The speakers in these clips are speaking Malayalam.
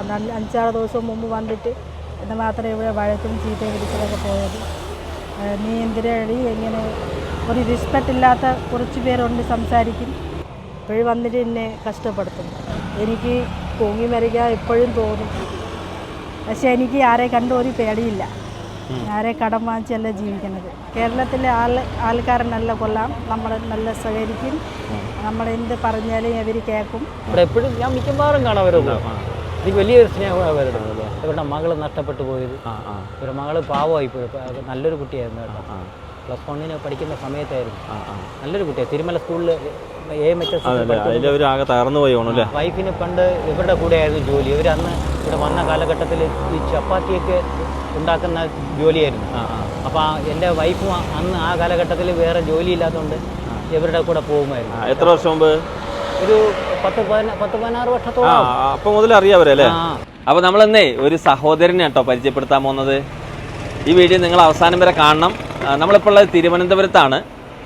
അന്ന് അഞ്ചാറ് ദിവസം മുമ്പ് വന്നിട്ട് എന്ന് മാത്രമേ ഇവിടെ വഴക്കും ചീത്തയും വിളിച്ചതൊക്കെ പോയത്. നീ എന്തിനടി എങ്ങനെ ഒരു റിസ്പെക്റ്റ് ഇല്ലാത്ത കുറച്ച് പേരുണ്ട് സംസാരിക്കും. ഇപ്പോഴും വന്നിട്ട് എന്നെ കഷ്ടപ്പെടുത്തും. എനിക്ക് തൂങ്ങി മരിക്കാൻ എപ്പോഴും തോന്നും. പക്ഷെ എനിക്ക് ആരെ കണ്ടു ഒരു പേടിയില്ല. ആരെ കടം വാങ്ങിച്ചല്ല ജീവിക്കുന്നത്. കേരളത്തിലെ ആൾ ആൾക്കാരെ നല്ല കൊള്ളാം നമ്മൾ നല്ല സഹകരിക്കും. നമ്മളെന്ത് പറഞ്ഞാലും അവർ കേൾക്കും. എപ്പോഴും ഞാൻ മിക്കവാറും കാണാൻ എനിക്ക് വലിയൊരു സ്നേഹമാണ് അവരുടെ ഇവരുടെ മകൾ നഷ്ടപ്പെട്ടു പോയത്. ഇവരുടെ മകൾ പാവമായി പോയി. നല്ലൊരു കുട്ടിയായിരുന്നു കേട്ടോ. പ്ലസ് വണ്ണിന് പഠിക്കുന്ന സമയത്തായിരുന്നു. നല്ലൊരു കുട്ടിയാണ് തിരുമല സ്കൂളിൽ എ തകർന്നു പോയി വൈഫിന് പണ്ട് ഇവരുടെ കൂടെ ആയിരുന്നു ജോലി. ഇവർ അന്ന് ഇവിടെ വന്ന കാലഘട്ടത്തിൽ ഈ ചപ്പാത്തിയൊക്കെ ഉണ്ടാക്കുന്ന ജോലിയായിരുന്നു. എന്റെ അപ്പോൾ എന്റെ വൈഫും അന്ന് ആ കാലഘട്ടത്തിൽ വേറെ ജോലി ഇല്ലാത്തതുകൊണ്ട് ഇവരുടെ കൂടെ പോകുമായിരുന്നു. എത്ര വർഷം മുമ്പ്? ഒരു പത്ത് പതിന- പത്ത് പതിനാറ് ആ വർഷത്തോളം അപ്പൊ മുതൽ അറിയാവരെ അല്ലേ? ആ. അപ്പൊ നമ്മളെന്നേ ഒരു സഹോദരനെ കേട്ടോ പരിചയപ്പെടുത്താൻ പോകുന്നത്. ഈ വീഡിയോ നിങ്ങൾ അവസാനം വരെ കാണണം. നമ്മളിപ്പോൾ ഉള്ളത് തിരുവനന്തപുരത്താണ്.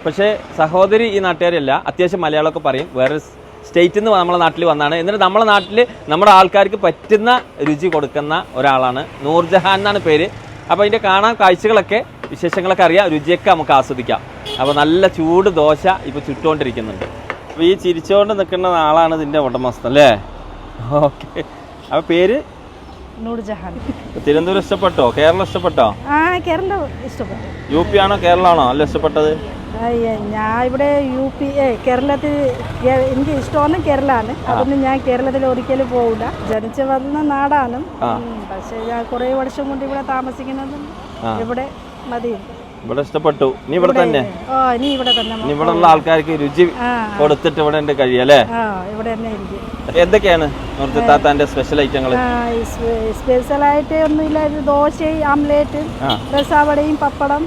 പക്ഷേ സഹോദരി ഈ നാട്ടുകാരല്ല അത്യാവശ്യം മലയാളമൊക്കെ പറയും. വേറെ സ്റ്റേറ്റിൽ നിന്ന് നമ്മളെ നാട്ടിൽ വന്നാണ്. എന്നിട്ട് നമ്മളെ നാട്ടിൽ നമ്മുടെ ആൾക്കാർക്ക് പറ്റുന്ന രുചി കൊടുക്കുന്ന ഒരാളാണ്. നൂർജഹാൻ എന്നാണ് പേര്. അപ്പോൾ അതിന്റെ കാണാൻ കാഴ്ചകളൊക്കെ വിശേഷങ്ങളൊക്കെ അറിയാം. രുചിയൊക്കെ നമുക്ക് ആസ്വദിക്കാം. അപ്പോൾ നല്ല ചൂട് ദോശ ഇപ്പോൾ ചുട്ടുകൊണ്ടിരിക്കുന്നുണ്ട് അപ്പോൾ ഈ ചിരിച്ചുകൊണ്ട് നിൽക്കുന്ന ആളാണ് ഇതിന്റെ ഉടമസ്ഥൻ അല്ലേ? ഓക്കെ. അപ്പോൾ പേര്? നൂർജഹാൻ. തിരുവനന്തപുരം ഇഷ്ടപ്പെട്ടോ? കേരളം ഇഷ്ടപ്പെട്ടോ? ആ കേരളം ഇഷ്ടപ്പെട്ടു. യു പി ആണോ കേരളമാണോ? അല്ല ഇഷ്ടപ്പെട്ടത്? ഞാൻ ഇവിടെ യു പി കേരളത്തിൽ എനിക്ക് ഇഷ്ടമാണ് കേരളമാണ്. അതൊന്നും ഞാൻ കേരളത്തിൽ ഒരിക്കലും പോകില്ല ജനിച്ചു വന്ന നാടാണ്. പക്ഷേ ഞാൻ കുറേ വർഷം കൊണ്ട് ഇവിടെ താമസിക്കുന്നതും ഇവിടെ മതി ഇവിടെ ഇഷ്ടപ്പെട്ടു. നീ ഇവിടെ തന്നെ? നീ ഇവിടെ തന്നെ. ഇവിടെ ഉള്ള ആൾക്കാർക്ക് രുചി കൊടുത്തിട്ട് ഇവിടെ ഉണ്ട് കഴിയല്ലേ എന്തൊക്കെയാണ് നൂർജത്താത്താന്റെ സ്പെഷ്യൽ ഐറ്റങ്ങൾ സ്പെഷ്യൽ ആയിട്ട് ഒന്നുമില്ല. ദോശ ആംലേറ്റ്. രസാവടയും പപ്പടം.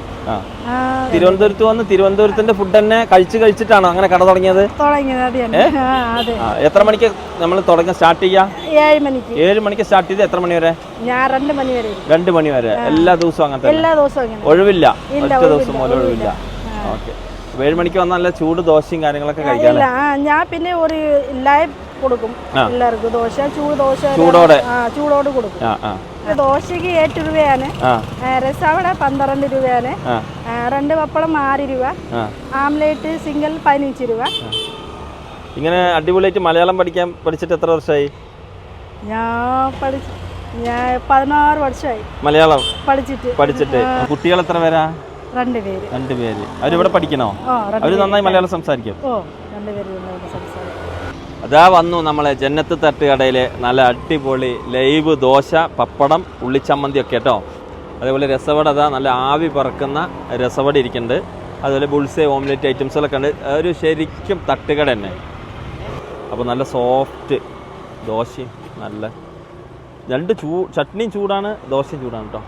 തിരുവനന്തപുരത്ത് വന്ന് തിരുവനന്തപുരത്തിന്റെ ഫുഡ് തന്നെ കഴിച്ചു കഴിച്ചിട്ടാണോ അങ്ങനെ കട തുടങ്ങിയത്? എത്ര മണിക്ക് നമ്മൾ തുടങ്ങാൻ സ്റ്റാർട്ട് ചെയ്യാം? ഏഴ് മണിക്ക്. ഏഴ് മണിക്ക് സ്റ്റാർട്ട് ചെയ്ത് എത്ര മണി വരെ? ഞാൻ രണ്ട് മണി വരെ രണ്ട് മണി വരെ. എല്ലാ ദിവസവും അങ്ങനെ എല്ലാ ദിവസവും ഒഴിവില്ല. ഒറ്റ ദിവസം പോലും ഒഴിവില്ല. ഓക്കെ. ഏഴ് മണിക്ക് വന്നാൽ നല്ല ചൂട് ദോശയും കാര്യങ്ങളൊക്കെ കഴിക്കാം ഞാൻ പിന്നെ ഒരു ലൈവ് കൊടുക്കും എല്ലാവർക്കും ദോശ ചൂട് ദോശ ചൂടോടെ? ചൂടോടെ കൊടുക്കും. ദോശയ്ക്ക് എട്ട് രൂപയാണ് രസവട പന്ത്രണ്ട് രൂപയാണ്. രണ്ട് പപ്പടം ആറ് രൂപ. ആംലേറ്റ് സിംഗിൾ പതിനഞ്ച് രൂപ. ഇങ്ങനെ അടിപൊളിയായിട്ട് മലയാളം പഠിക്കാൻ പഠിച്ചിട്ട് എത്ര വർഷമായി ഞാൻ പഠിച്ചു ഞാൻ പതിനാറ് വർഷമായി മലയാളം പഠിച്ചിട്ട്. പഠിച്ചിട്ട്. കുട്ടികൾ എത്ര പേരാ? രണ്ട് പേര് രണ്ട് പേര് അവരിവിടെ പഠിക്കണോ അവർ നന്നായി മലയാളം സംസാരിക്കും. ഓ സംസാരിക്കും. അതാ വന്നു നമ്മളെ ജന്നത്ത് തട്ടുകടയിലെ നല്ല അടിപൊളി ലൈവ് ദോശ പപ്പടം ഉള്ളിച്ചമ്മന്തി ഒക്കെ കേട്ടോ. അതേപോലെ രസവട അതാ നല്ല ആവി പറക്കുന്ന രസവട ഇരിക്കുന്നുണ്ട്. അതുപോലെ ബുൾസെ ഓംലെറ്റ് ഐറ്റംസുകളൊക്കെ ഉണ്ട്. ഒരു ശരിക്കും തട്ടുകട തന്നെ. അപ്പോൾ നല്ല സോഫ്റ്റ് ദോശയും നല്ല. രണ്ട് ചൂ ചട്നിയും ചൂടാണ് ദോശയും ചൂടാണ് കേട്ടോ.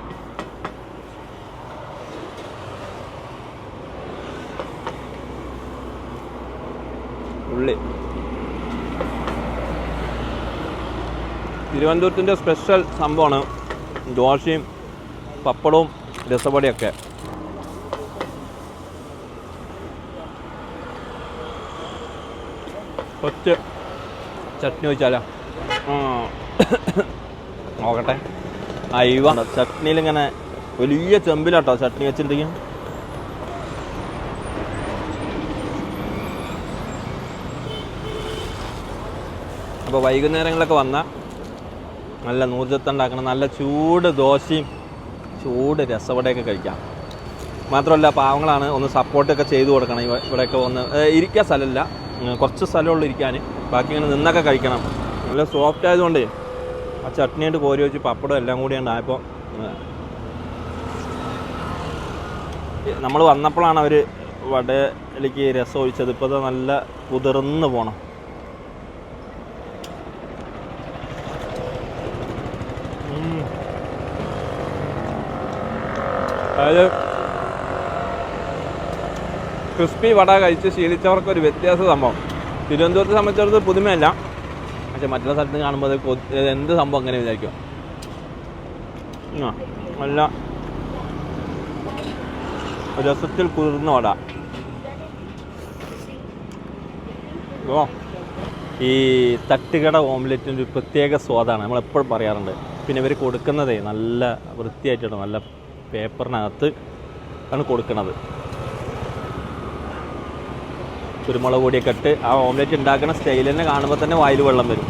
ഉള്ളി. തിരുവനന്തപുരത്തിന്റെ സ്പെഷ്യൽ സംഭവമാണ് ദോശയും പപ്പടവും രസപടിയൊക്കെ. കൊച്ച് ചട്നി വെച്ചാലോ നോക്കട്ടെ. അയവ ചട്നിയിൽ ഇങ്ങനെ വലിയ ചെമ്പിലാട്ടോ ചട്നി വെച്ചിട്ടുണ്ടെങ്കിൽ അപ്പോൾ വൈകുന്നേരങ്ങളൊക്കെ വന്നാൽ നല്ല നൂർജത്തുണ്ടാക്കണ നല്ല ചൂട് ദോശയും ചൂട് രസവടയൊക്കെ കഴിക്കാം. മാത്രമല്ല പാവങ്ങളാണ് ഒന്ന് സപ്പോർട്ടൊക്കെ ചെയ്തു കൊടുക്കണം ഇവ- ഇവിടെയൊക്കെ ഒന്ന് ഇരിക്കാൻ സ്ഥലമില്ല. കുറച്ച് സ്ഥലമുള്ള ഇരിക്കാൻ. ബാക്കി ഇങ്ങനെ നിന്നൊക്കെ കഴിക്കണം. നല്ല സോഫ്റ്റ് ആയതുകൊണ്ട് ആ ചട്നിയായിട്ട് കോരി വെച്ച് പപ്പടം എല്ലാം കൂടി ഉണ്ടായപ്പോൾ നമ്മൾ വന്നപ്പോഴാണ് അവർ വടയിലേക്ക് രസം ഒഴിച്ചത്. ഇപ്പോൾ നല്ല കുതിർന്ന് പോകണം അതായത് ക്രിസ്പി വട കഴിച്ച് ശീലിച്ചവർക്ക് ഒരു വ്യത്യാസ സംഭവം. തിരുവനന്തപുരത്തെ സംബന്ധിച്ചിടത്തോളം പുതുമയല്ല. പക്ഷെ മറ്റുള്ള സ്ഥലത്ത് കാണുമ്പോൾ എന്ത് സംഭവം അങ്ങനെ വിചാരിക്കും. നല്ല രസത്തിൽ കുതിർന്ന വട. ഓ ഈ തട്ടുകട ഓംലെറ്റിന്റെ ഒരു പ്രത്യേക സ്വാദാണ്. നമ്മൾ എപ്പോഴും പറയാറുണ്ട്. പിന്നെ ഇവർ കൊടുക്കുന്നതേ നല്ല വൃത്തിയായിട്ടാണ് നല്ല പേപ്പറിനകത്ത് ആണ് കൊടുക്കുന്നത് കുരുമുളക് പൊടിയൊക്കെ ഇട്ട് ആ ഓംലെറ്റ് ഉണ്ടാക്കുന്ന സ്റ്റൈൽ തന്നെ കാണുമ്പോൾ തന്നെ വായിൽ വെള്ളം വരും.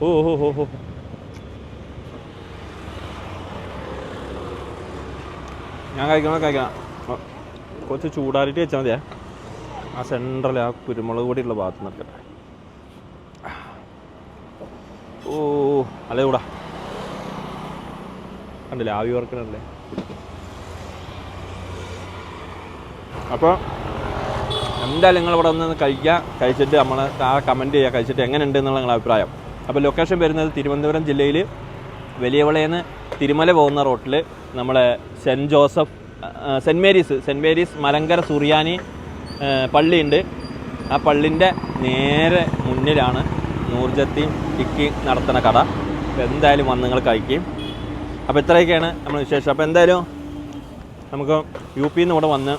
ഓ ഹോ ഹോ ഹോ ഞാൻ കഴിക്കണോ? കഴിക്കണം. കഴിക്കാം കുറച്ച് ചൂടാറിയിട്ട് വെച്ചാൽ മതിയേ. ആ സെൻട്രൽ ആ കുരുമുളക് പൊടിയുള്ള ഭാഗത്ത് നിൽക്കട്ടെ ഓ അല്ലേ കൂടാ കണ്ടില്ലേ ആവി ഓർക്കണല്ലേ അപ്പോൾ എന്തായാലും നിങ്ങൾ ഇവിടെ ഒന്ന് കഴിക്കുക കഴിച്ചിട്ട് നമ്മൾ ആ കമന്റ് ചെയ്യുക കഴിച്ചിട്ട് എങ്ങനെയുണ്ട് എന്നുള്ള നിങ്ങളുടെ അഭിപ്രായം. അപ്പോൾ ലൊക്കേഷൻ വരുന്നത് തിരുവനന്തപുരം ജില്ലയിൽ വലിയവളയെന്ന് തിരുമല പോകുന്ന റോട്ടിൽ നമ്മളെ saint Joseph saint Mary's saint Mary's Malankara സുറിയാനി പള്ളിയുണ്ട്. ആ പള്ളിന്റെ നേരെ മുന്നിലാണ് നൂർജത്തി ഇക്കി നടത്തുന്ന കട അപ്പോൾ എന്തായാലും വന്ന് നിങ്ങൾ കഴിക്കും. അപ്പോൾ ഇത്രയൊക്കെയാണ് നമ്മൾ വിശേഷം. അപ്പോൾ എന്തായാലും നമുക്ക് യു പിയിൽ നിന്ന് ഇവിടെ വന്ന്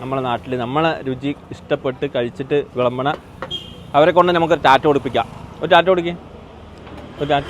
നമ്മളെ നാട്ടിൽ നമ്മളെ രുചി ഇഷ്ടപ്പെട്ട് കഴിച്ചിട്ട് വിളമ്പണ അവരെ കൊണ്ട് നമുക്ക് ടാറ്റ കൊടുപ്പിക്കാം. ഒരു ടാറ്റ കൊടുക്കുക ഒരു ടാറ്റ.